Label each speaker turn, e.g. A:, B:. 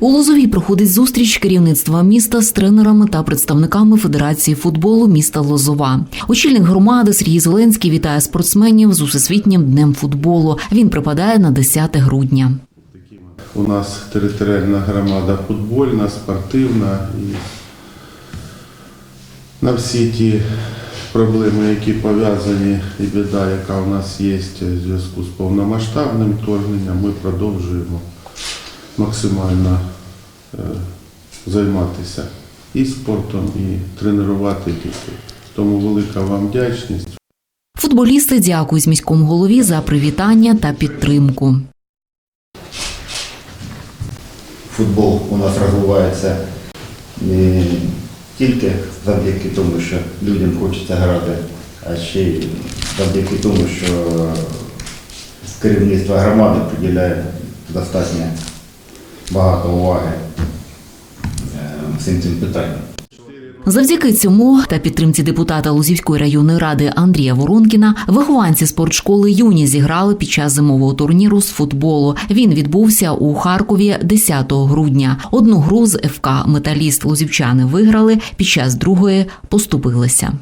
A: У Лозовій проходить зустріч керівництва міста з тренерами та представниками Федерації футболу міста Лозова. Очільник громади Сергій Зеленський вітає спортсменів з усесвітнім днем футболу. Він припадає на 10 грудня.
B: У нас територіальна громада футбольна, спортивна і на всі ті проблеми, які пов'язані і біда, яка у нас є в зв'язку з повномасштабним вторгненням, ми продовжуємо максимально е, займатися і спортом, і тренувати дітей. Тому велика вам вдячність.
A: Футболісти дякують міському голові за привітання та підтримку.
C: футбол у нас розвивається не тільки завдяки тому, що людям хочеться грати, а ще й завдяки тому, що керівництво громади приділяє достатньо багато уваги е, всім цим питанням.
A: Завдяки цьому та підтримці депутата Лузівської районної ради Андрія Воронкіна вихованці спортшколи юні зіграли під час зимового турніру з футболу. Він відбувся у Харкові 10 грудня. Одну гру з ФК Металіст Лузівчани виграли. Під час другої поступилися.